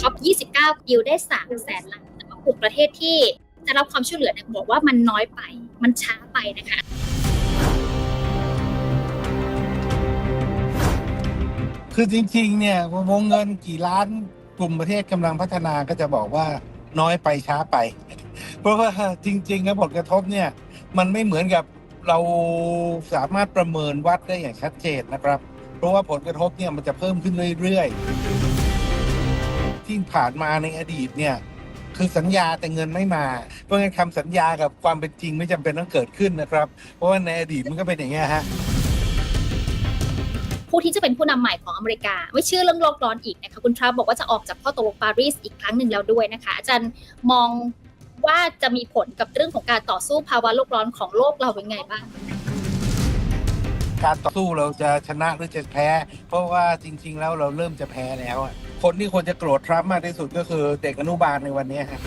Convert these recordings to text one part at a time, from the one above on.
ท็อป 29 ดิวได้ 3 แสนล้านแต่ว่ากลุ่มประเทศที่จะรับความช่วยเหลือเนี่ยบอกว่ามันน้อยไป มันช้าไปนะคะคือจริงๆเนี่ยวงเงินกี่ล้านกลุ่มประเทศกำลังพัฒนาก็จะบอกว่าน้อยไปช้าไป เพราะว่าจริงๆแล้วผลกระทบเนี่ยมันไม่เหมือนกับเราสามารถประเมินวัดได้อย่างชัดเจนนะครับ เพราะว่าผลกระทบเนี่ยมันจะเพิ่มขึ้นเรื่อยๆ ที่ผ่านมาในอดีตเนี่ยคือสัญญาแต่เงินไม่มา เพราะงั้นคำสัญญากับความเป็นจริงไม่จำเป็นต้องเกิดขึ้นนะครับ เพราะว่าในอดีตมันก็เป็นอย่างเงี้ยฮะผู้ที่จะเป็นผู้นำใหม่ของอเมริกา ไม่เชื่อเรื่องโลกร้อนอีกนะคะคุณทรัมป์บอกว่าจะออกจากข้อตกลงปารีสอีกครั้งหนึ่งแล้วด้วยนะคะ อาจารย์มองว่าจะมีผลกับเรื่องของการต่อสู้ภาวะโลกร้อนของโลกเราเป็นไงบ้างการต่อสู้เราจะชนะหรือจะแพ้ เพราะว่าจริง ๆ แล้วเราเริ่มจะแพ้แล้วอะ คนที่ควรจะโกรธทรัมป์มากที่สุดก็คือเด็กอนุบาลในวันนี้ฮะ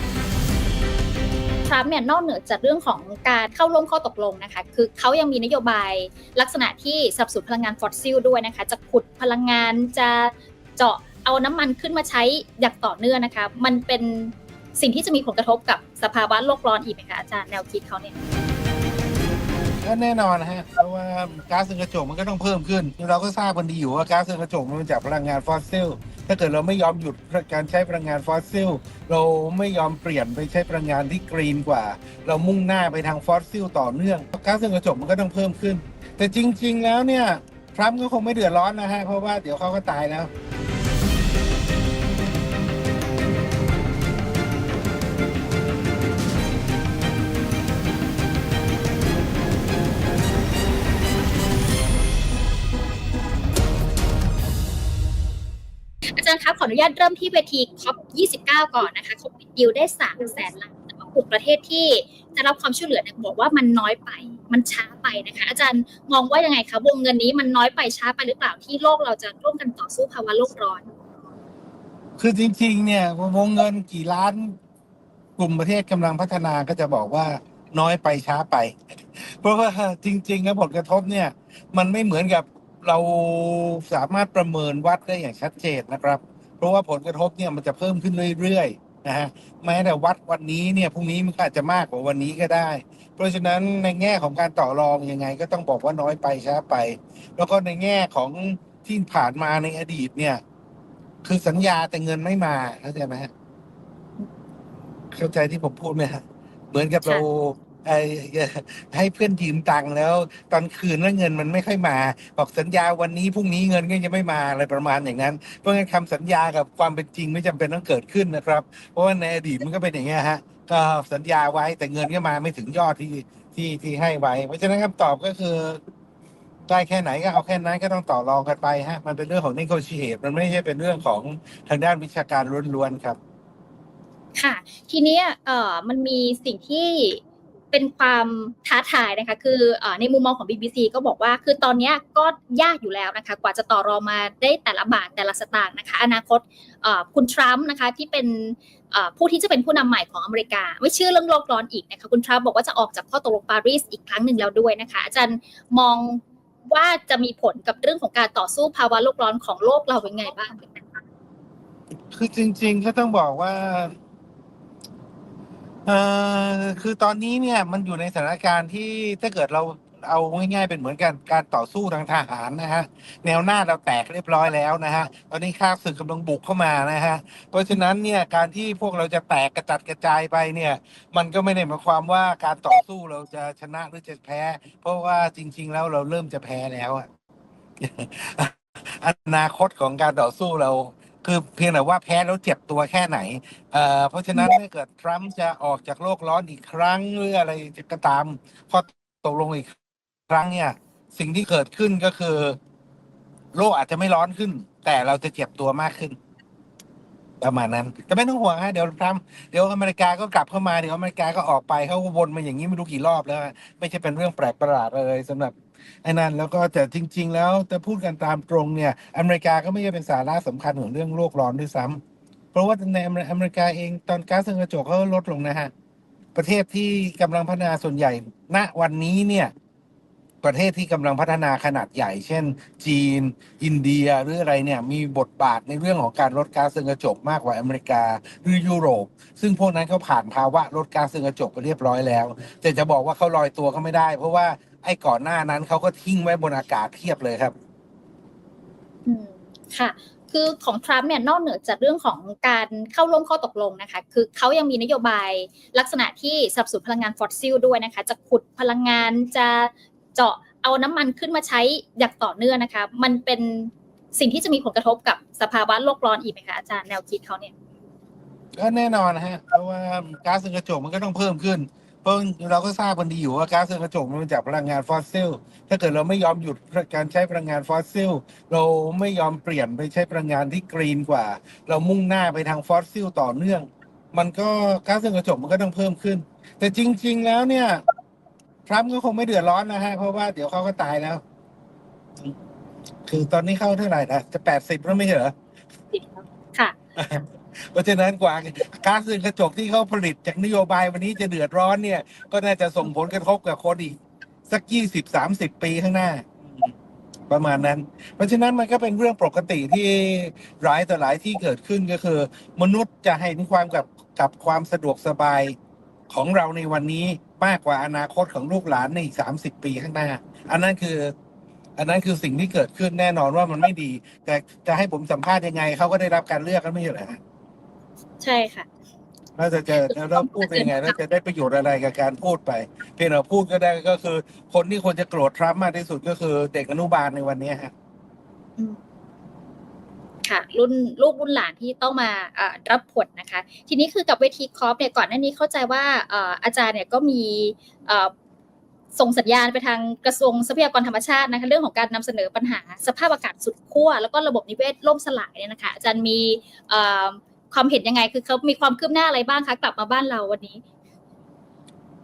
ทรัมป์เนี่ยนอกเหนือจากเรื่องของการเข้าร่วมข้อตกลงนะคะ คือเขายังมีนโยบายลักษณะที่สับสนุนพลังงานฟอสซิลด้วยนะคะ จะขุดพลังงานจะเจาะเอาน้ำมันขึ้นมาใช้อย่างต่อเนื่องนะคะ มันเป็นสิ่งที่จะมีผลกระทบกับสภาวะโลกร้อนอีกไหมคะอาจารย์แนวคิดเขาเนี่ย ก็แน่นอนนะฮะเพราะว่าก๊าซเรือนกระจกมันก็ต้องเพิ่มขึ้น เราก็ทราบกันดีอยู่ว่าก๊าซเรือนกระจกมันมาจากพลังงานฟอสซิล ถ้าเกิดเราไม่ยอมหยุดการใช้พลังงานฟอสซิล เราไม่ยอมเปลี่ยนไปใช้พลังงานที่กรีนกว่า เรามุ่งหน้าไปทางฟอสซิลต่อเนื่องก๊าซเรือนกระจกมันก็ต้องเพิ่มขึ้น แต่จริง ๆ แล้วเนี่ยทรัมป์ก็คงไม่เดือดร้อนนะฮะเพราะว่าเดี๋ยวเขาก็ตายแล้ว อาจารย์ครับขออนุญาตเริ่มที่เวทีคอป29 ก่อนนะคะเขาปิดดิวได้3แสนล้านแต่ว่ากลุ่มประเทศที่จะรับความช่วยเหลือเนี่ยบอกว่ามันน้อยไป มันช้าไปนะคะ อาจารย์มองว่ายังไงคะวงเงินนี้มันน้อยไปช้าไปหรือเปล่าที่โลกเราจะร่วมกันต่อสู้ภาวะโลกร้อน คือจริงๆ เนี่ยวงเงินกี่ล้านกลุ่มประเทศกำลังพัฒนาก็จะบอกว่าน้อยไปช้าไป เพราะว่าจริงๆแล้วผลกระทบเนี่ย มันไม่เหมือนกับเราสามารถประเมินวัดได้อย่างชัดเจนนะครับ ราะว่าผลกระทบเนี่ยมันจะเพิ่มขึ้นเรื่อยๆนะฮะแม้แต่วัดวันนี้เนี่ยพรุ่งนี้มันก็อาจจะมากกว่าวันนี้ก็ได้ เพราะฉะนั้นในแง่ของการต่อรองยังไง ก็ต้องบอกว่าน้อยไปช้าไป แล้วก็ในแง่ของที่ผ่านมาในอดีตเนี่ย คือสัญญาแต่เงินไม่มาเข้าใจไหมฮะเข้าใจที่ผมพูดไหมฮะเหมือนกับเรา ให้เพื่อนยืมตังค์แล้ว ตอนคืนแล้วเงินมันไม่ค่อยมา บอกสัญญาวันนี้พรุ่งนี้เงินก็จะไม่มาอะไรประมาณอย่างนั้น เพราะงั้นคำสัญญากับความเป็นจริงไม่จำเป็นต้องเกิดขึ้นนะครับ เพราะว่าในอดีตมันก็เป็นอย่างเงี้ยฮะก็สัญญาไว้แต่เงินก็มาไม่ถึงยอดที่ที่ที่ให้ไว้ เพราะฉะนั้นคำตอบก็คือได้แค่ไหนก็เอาแค่นั้นก็ต้องต่อรองกันไปฮะ มันเป็นเรื่องของ negotiate มันไม่ใช่เป็นเรื่องของทางด้านวิชาการล้วนๆครับ ค่ะ ทีนี้เอ่อมันมีสิ่งที่ เป็นความท้าทายนะคะ คือในมุมมองของ BBC ก็บอกว่า คือตอนนี้ก็ยากอยู่แล้วนะคะ กว่าจะต่อรองมาได้แต่ละบาทแต่ละสตางค์นะคะ อนาคตคุณทรัมป์นะคะที่เป็นผู้ที่จะเป็นผู้นำใหม่ของอเมริกา ไม่เชื่อเรื่องโลกร้อนอีกนะคะ คุณทรัมป์บอกว่าจะออกจากข้อตกลงปารีสอีกครั้งหนึ่งแล้วด้วยนะคะ อาจารย์มองว่าจะมีผลกับเรื่องของการต่อสู้ภาวะโลกร้อนของโลกเราเป็นไงบ้างคือจริง ๆ ก็ต้องบอกว่า เอ่อคือตอนนี้เนี่ยมันอยู่ในสถานการณ์ที่ถ้าเกิดเราเอาง่ายๆเป็นเหมือนกันการต่อสู้ทางทหารนะฮะแนวหน้าเราแตกเรียบร้อยแล้วนะฮะตอนนี้ข้าศึกกำลังบุกเข้ามานะฮะเพราะฉะนั้นเนี่ยการที่พวกเราจะแตกกระจัดกระจายไปเนี่ยมันก็ไม่ได้หมายความว่าการต่อสู้เราจะชนะหรือจะแพ้ เพราะว่าจริง ๆ แล้วเราเริ่มจะแพ้แล้วอะ อนาคตของการต่อสู้เรา คือเพียงแต่ว่าแพ้แล้วเจ็บตัวแค่ไหนเอ่อเพราะฉะนั้นถ้าเกิดทรัมป์จะออกจากโลกร้อนอีกครั้งหรืออะไรก็ตามพอตกลงอีกครั้งเนี่ย สิ่งที่เกิดขึ้นก็คือ โลกอาจจะไม่ร้อนขึ้น แต่เราจะเจ็บตัวมากขึ้น ประมาณนั้น แต่ไม่ต้องห่วงฮะเดี๋ยวทรัมป์เดี๋ยวอเมริกาก็กลับเข้ามาเดี๋ยวอเมริกาก็ออกไปเขาวนมาอย่างนี้ไม่รู้กี่รอบแล้ว ไม่ใช่เป็นเรื่องแปลกประหลาดเลยสำหรับ ไอ้นั่นแล้วก็แต่จริง ๆ แล้วแต่พูดกันตามตรงเนี่ยอเมริกาก็ไม่ใช่เป็นสาระสำคัญของเรื่องโลกร้อนด้วยซ้ำเพราะว่าในอเมริกาเองตอนก๊าซเรือนกระจกเขาลดลงนะฮะประเทศที่กำลังพัฒนาส่วนใหญ่ ณวันนี้เนี่ยประเทศที่กำลังพัฒนาขนาดใหญ่ เช่น จีน อินเดียหรืออะไรเนี่ยมีบทบาทในเรื่องของการลดก๊าซเรือนกระจกมากกว่าอเมริกาหรือยุโรป ซึ่งพวกนั้นเขาผ่านภาวะลดก๊าซเรือนกระจกไปเรียบร้อยแล้ว แต่จะบอกว่าเขาลอยตัวก็ไม่ได้ เพราะว่า ไอ้ก่อนหน้านั้นเขาก็ทิ้งไว้บนอากาศเทียบเลยครับ อืมค่ะ คือของทรัมป์เนี่ยนอกเหนือจากเรื่องของการเข้าร่วมข้อตกลงนะคะ คือเขายังมีนโยบายลักษณะที่สนับสนุนพลังงานฟอสซิลด้วยนะคะ จะขุดพลังงานจะเจาะเอาน้ำมันขึ้นมาใช้อย่างต่อเนื่องนะคะ มันเป็นสิ่งที่จะมีผลกระทบกับสภาวะโลกร้อนอีกไหมคะอาจารย์แนวคิดเขาเนี่ยก็แน่นอนนะฮะ เพราะว่าก๊าซเรือนกระจกมันก็ต้องเพิ่มขึ้น เพราะเราก็ทราบกันดีอยู่ว่าก๊าซเรือนกระจกมันมาจากพลังงานฟอสซิล ถ้าเกิดเราไม่ยอมหยุดการใช้พลังงานฟอสซิล เราไม่ยอมเปลี่ยนไปใช้พลังงานที่กรีนกว่า เรามุ่งหน้าไปทางฟอสซิลต่อเนื่อง มันก็ก๊าซเรือนกระจกมันก็ต้องเพิ่มขึ้น แต่จริง ๆ แล้วเนี่ยทรัมป์ก็คงไม่เดือดร้อนนะฮะเพราะว่าเดี๋ยวเขาก็ตายแล้ว คือตอนนี้เข้าเท่าไหร่นะจะแปดสิบแล้วไม่เหรอค่ะ เพราะฉะนั้นกว่าก๊าซเรือนกระจกที่เขาผลิตจากนโยบายวันนี้จะเดือดร้อนเนี่ย ก็น่าจะส่งผลกระทบกับคนอีก สักยี่สิบสามสิบปีข้างหน้า ประมาณนั้น เพราะฉะนั้นมันก็เป็นเรื่องปกติที่หลายต่อหลายที่เกิดขึ้นก็คือ มนุษย์จะให้ความกับกับความสะดวกสบายของเราในวันนี้มากกว่าอนาคตของลูกหลานในอีกสามสิบปีข้างหน้า อันนั้นคือ อันนั้นคือสิ่งที่เกิดขึ้นแน่นอนว่ามันไม่ดี แต่จะให้ผมสัมภาษณ์ยังไงเขาก็ได้รับการเลือกกันไม่ใช่เหรอ ใช่ค่ะเราจะเจอเราพูดเป็นยังไงเราจะได้ประโยชน์อะไรกับการพูดไป เพียงเราพูดก็ได้ก็คือ คนที่ควรจะโกรธทรัมป์มากที่สุดก็คือเด็กอนุบาลในวันนี้ฮะอืมค่ะรุ่นลูกรุ่นหลานที่ต้องมาเอ่อรับผลนะคะ ทีนี้คือกับเวทีคอปเนี่ยก่อนหน้านี้เข้าใจว่าเอ่ออาจารย์เนี่ยก็มีเอ่อส่งสัญญาณไปทางกระทรวงทรัพยากรธรรมชาตินะคะเรื่องของการนำเสนอปัญหาสภาพอากาศสุดขั้วแล้วก็ระบบนิเวศล่มสลายเนี่ยนะคะอาจารย์มีเอ่อ ความเห็นยังไง คือเขามีความคืบหน้าอะไรบ้างคะกลับมาบ้านเราวันนี้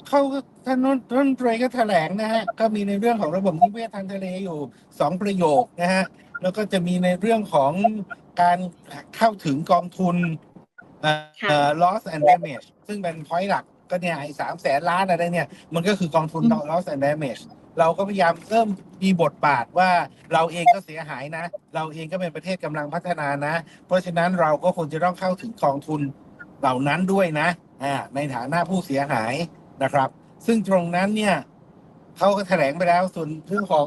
เขาก็ท่านรัฐมนตรีก็แถลงนะฮะก็มีในเรื่องของระบบนิเวศทางทะเลอยู่สองประโยคนะฮะแล้วก็จะมีในเรื่องของการเข้าถึงกองทุนเอ่อค่ะเอ่อ loss and damage ซึ่งเป็น point หลัก ก็เนี่ยไอ้สามแสนล้านอะไรเนี่ย มันก็คือกองทุนอืม loss and damage เราก็พยายามเริ่มมีบทบาทว่าเราเองก็เสียหายนะ เราเองก็เป็นประเทศกำลังพัฒนานะ เพราะฉะนั้นเราก็ควรจะต้องเข้าถึงกองทุนเหล่านั้นด้วยนะอ่าในฐานะผู้เสียหายนะครับ ซึ่งตรงนั้นเนี่ยเขาก็แถลงไปแล้วส่วนเรื่องของ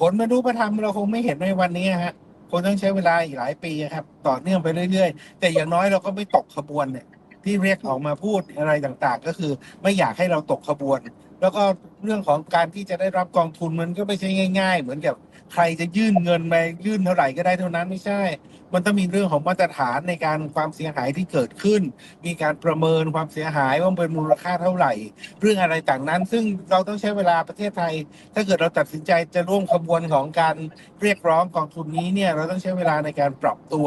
ผลมาดูประธรรมเราคงไม่เห็นในวันนี้ฮะคงต้องใช้เวลาอีกหลายปีครับ ต่อเนื่องไปเรื่อยๆ แต่อย่างน้อยเราก็ไม่ตกขบวนเนี่ย ที่เรียกออกมาพูดอะไรต่างๆ ก็คือไม่อยากให้เราตกขบวน แล้วก็เรื่องของการที่จะได้รับกองทุนมันก็ไม่ใช่ง่าย ๆ เหมือนกับ ใครจะยื่นเงินไปยื่นเท่าไหร่ก็ได้เท่านั้นไม่ใช่ มันต้องมีเรื่องของมาตรฐานในการความเสียหายที่เกิดขึ้น มีการประเมินความเสียหายว่าเป็นมูลค่าเท่าไหร่ เรื่องอะไรต่างนั้น ซึ่งเราต้องใช้เวลาประเทศไทย ถ้าเกิดเราตัดสินใจจะร่วมขบวนของการเรียกร้องกองทุนนี้เนี่ยเราต้องใช้เวลาในการปรับตัว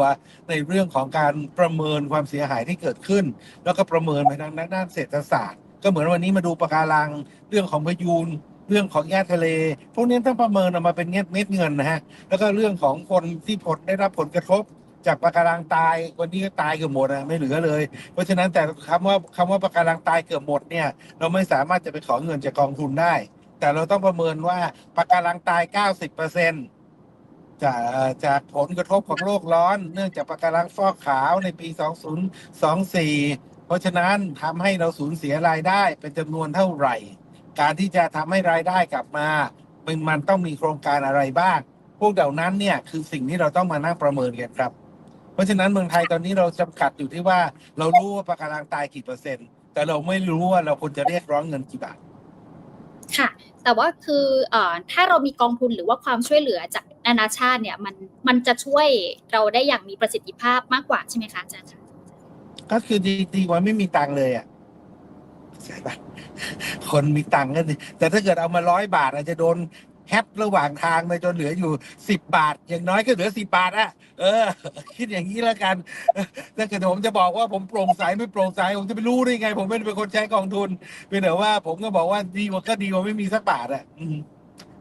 ในเรื่องของการประเมินความเสียหายที่เกิดขึ้น แล้วก็ประเมินไปทางด้านเศรษฐศาสตร์ ก็เหมือนวันนี้มาดูปะการังเรื่องของพายุน เรื่องของแย่ทะเล พวกนี้ต้องประเมินออกมาเป็นเม็ดเม็ดเงินนะฮะ แล้วก็เรื่องของคนที่ผลได้รับผลกระทบ จากปะการังตายวันนี้ก็ตายเกือบหมดอะไม่เหลือเลย เพราะฉะนั้นแต่คำว่าคำว่าปะการังตายเกือบหมดเนี่ยเราไม่สามารถจะไปขอเงินจากกองทุนได้ แต่เราต้องประเมินว่าปะการังตาย 90เปอร์เซ็นจากจากผลกระทบของโลกร้อน เนื่องจากปะการังฟอกขาวในปี 2024 เพราะฉะนั้นทำให้เราสูญเสียรายได้เป็นจำนวนเท่าไหร่ การที่จะทำให้รายได้กลับมามันมันต้องมีโครงการอะไรบ้าง พวกเหล่านั้นเนี่ยคือสิ่งที่เราต้องมานั่งประเมินกันครับ เพราะฉะนั้นเมืองไทยตอนนี้เราจำกัดอยู่ที่ว่าเรารู้ว่าปะการังตายกี่เปอร์เซ็นต์ แต่เราไม่รู้ว่าเราควรจะเรียกร้องเงินกี่บาทค่ะแต่ว่าคือเอ่อถ้าเรามีกองทุนหรือว่าความช่วยเหลือจากนานาชาติเนี่ยมันมันจะช่วยเราได้อย่างมีประสิทธิภาพมากกว่าใช่ไหมคะอาจารย์คะก็คือดีดีกว่าไม่มีตังค์เลยอะ ใช่ปะคนมีตังค์ก็ดีแต่ถ้าเกิดเอามาร้อยบาท อาจจะโดนแฮประหว่างทางไปจนเหลืออยู่สิบบาท อย่างน้อยก็เหลือสิบบาทอะเออ คิดอย่างนี้แล้วกันถ้าเกิดผมจะบอกว่าผมโปร่งใสไม่โปร่งใสผมจะไปรู้ได้ไง ผมไม่ได้เป็นคนใช้กองทุนเพียงแต่ว่า ผมก็บอกว่าดีกว่าก็ดีกว่าไม่มีสักบาทอะอ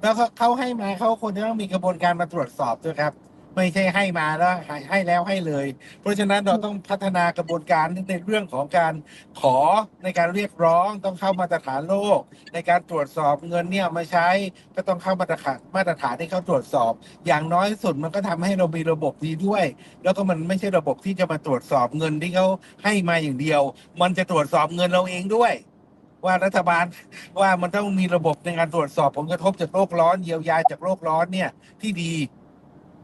แล้วเขาเขาให้มาเขาควรจะต้องมีกระบวนการมาตรวจสอบด้วยครับ ไม่ใช่ให้มาแล้วให้ให้แล้วให้เลย เพราะฉะนั้นเราต้องพัฒนากระบวนการในเรื่องของการขอในการเรียกร้องต้องเข้ามาตรฐานโลก ในการตรวจสอบเงินเนี่ยมาใช้ก็ต้องเข้ามาตรฐานมาตรฐานที่เขาตรวจสอบ อย่างน้อยสุดมันก็ทำให้เรามีระบบดีด้วย แล้วก็มันไม่ใช่ระบบที่จะมาตรวจสอบเงินที่เขาให้มาอย่างเดียว มันจะตรวจสอบเงินเราเองด้วยว่ารัฐบาลว่ามันต้องมีระบบในการตรวจสอบผลกระทบจากโลกร้อนเยียวยาจากโลกร้อนเนี่ยที่ดี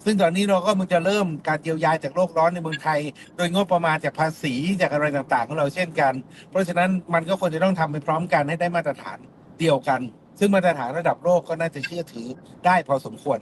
ซึ่งตอนนี้เราก็มันจะเริ่มการเยียวยาจากโลกร้อนในเมืองไทย โดยงบประมาณจากภาษีจากอะไรต่างๆของเราเช่นกัน เพราะฉะนั้นมันก็ควรจะต้องทำไปพร้อมกันให้ได้มาตรฐานเดียวกัน ซึ่งมาตรฐานระดับโลกก็น่าจะเชื่อถือได้พอสมควร